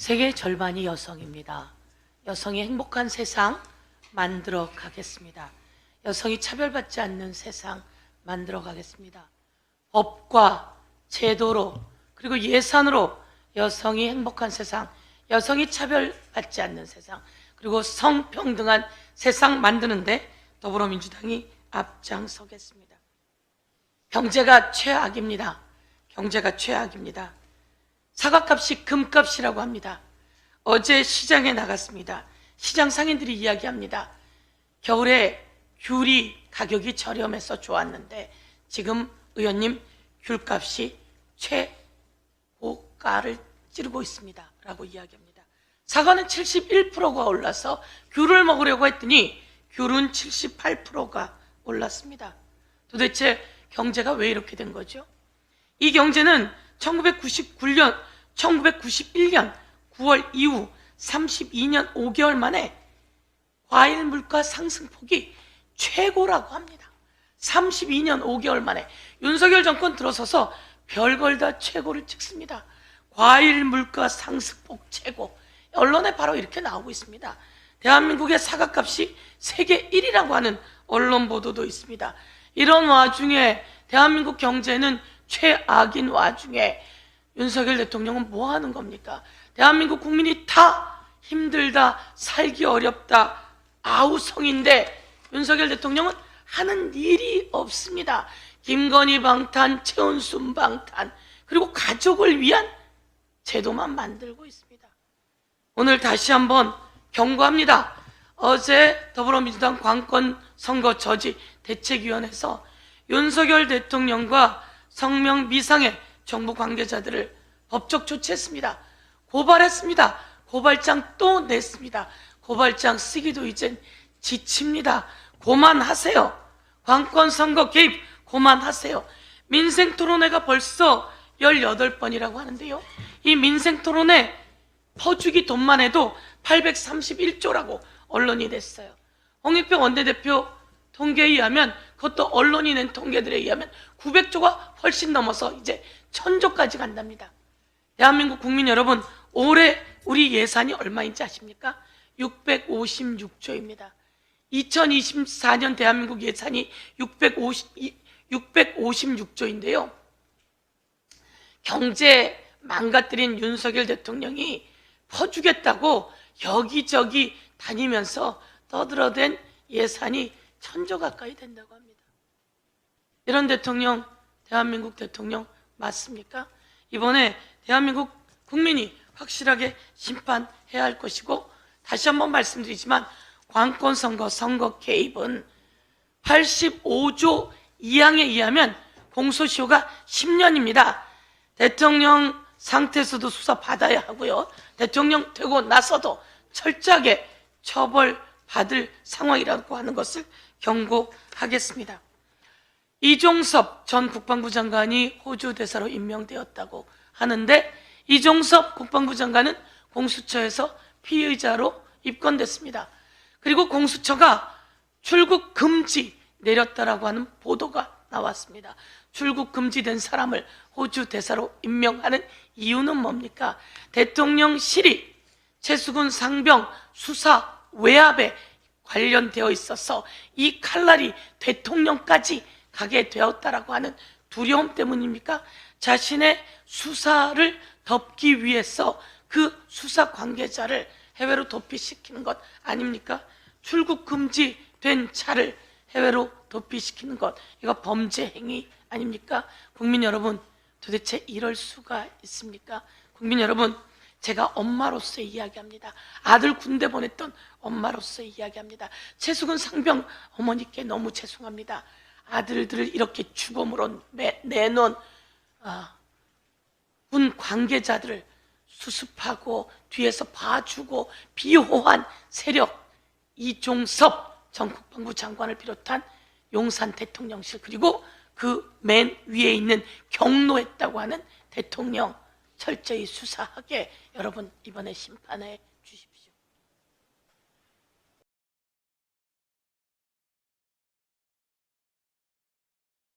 세계 절반이 여성입니다. 여성이 행복한 세상 만들어 가겠습니다. 여성이 차별받지 않는 세상 만들어 가겠습니다. 법과 제도로 그리고 예산으로 여성이 행복한 세상, 여성이 차별받지 않는 세상, 그리고 성평등한 세상 만드는데 더불어민주당이 앞장서겠습니다. 경제가 최악입니다. 경제가 최악입니다. 사과값이 금값이라고 합니다. 어제 시장에 나갔습니다. 시장 상인들이 이야기합니다. 겨울에 귤이 가격이 저렴해서 좋았는데 지금 의원님 귤값이 최고가를 찌르고 있습니다. 라고 이야기합니다. 사과는 71%가 올라서 귤을 먹으려고 했더니 귤은 78%가 올랐습니다. 도대체 경제가 왜 이렇게 된 거죠? 이 경제는 1999년, 1991년 9월 이후 32년 5개월 만에 과일 물가 상승폭이 최고라고 합니다. 32년 5개월 만에 윤석열 정권 들어서서 별걸 다 최고를 찍습니다. 과일 물가 상승폭 최고. 언론에 바로 이렇게 나오고 있습니다. 대한민국의 사과값이 세계 1위라고 하는 언론 보도도 있습니다. 이런 와중에 대한민국 경제는 최악인 와중에 윤석열 대통령은 뭐 하는 겁니까? 대한민국 국민이 다 힘들다, 살기 어렵다, 아우성인데 윤석열 대통령은 하는 일이 없습니다. 김건희 방탄, 최은순 방탄, 그리고 가족을 위한 제도만 만들고 있습니다. 오늘 다시 한번 경고합니다. 어제 더불어민주당 관건 선거 저지 대책위원회에서 윤석열 대통령과 성명 미상의 정부 관계자들을 법적 조치했습니다. 고발했습니다. 고발장 또 냈습니다. 고발장 쓰기도 이젠 지칩니다. 고만하세요. 관건 선거 개입 고만하세요. 민생 토론회가 벌써 18번이라고 하는데요. 이 민생 토론회 퍼주기 돈만 해도 831조라고 언론이 냈어요. 홍익표 원내대표 통계에 의하면 그것도 언론이 낸 통계들에 의하면 900조가 훨씬 넘어서 이제 1000조까지 간답니다. 대한민국 국민 여러분, 올해 우리 예산이 얼마인지 아십니까? 656조입니다. 2024년 대한민국 예산이 650, 656조인데요. 경제 망가뜨린 윤석열 대통령이 퍼주겠다고 여기저기 다니면서 떠들어댄 예산이 천조 가까이 된다고 합니다. 이런 대통령, 대한민국 대통령 맞습니까? 이번에 대한민국 국민이 확실하게 심판해야 할 것이고 다시 한번 말씀드리지만 관권 선거 선거 개입은 85조 2항에 의하면 공소시효가 10년입니다. 대통령 상태에서도 수사 받아야 하고요. 대통령 되고 나서도 철저하게 처벌 받을 상황이라고 하는 것을 경고하겠습니다. 이종섭 전 국방부 장관이 호주 대사로 임명되었다고 하는데 이종섭 국방부 장관은 공수처에서 피의자로 입건됐습니다. 그리고 공수처가 출국 금지 내렸다라고 하는 보도가 나왔습니다. 출국 금지된 사람을 호주 대사로 임명하는 이유는 뭡니까? 대통령실이 최수근 상병 수사 외압에 관련되어 있어서 이 칼날이 대통령까지 가게 되었다라고 하는 두려움 때문입니까? 자신의 수사를 덮기 위해서 그 수사 관계자를 해외로 도피시키는 것 아닙니까? 출국 금지된 차를 해외로 도피시키는 것 이거 범죄 행위 아닙니까? 국민 여러분 도대체 이럴 수가 있습니까? 국민 여러분 제가 엄마로서 이야기합니다. 아들 군대 보냈던 엄마로서 이야기합니다. 최수근 상병 어머니께 너무 죄송합니다. 아들들을 이렇게 죽음으로 내- 내놓은 아, 군 관계자들을 수습하고 뒤에서 봐주고 비호한 세력 이종섭 전 국방부 장관을 비롯한 용산 대통령실 그리고 그 맨 위에 있는 경로했다고 하는 대통령 철저히 수사하게 여러분 이번에 심판해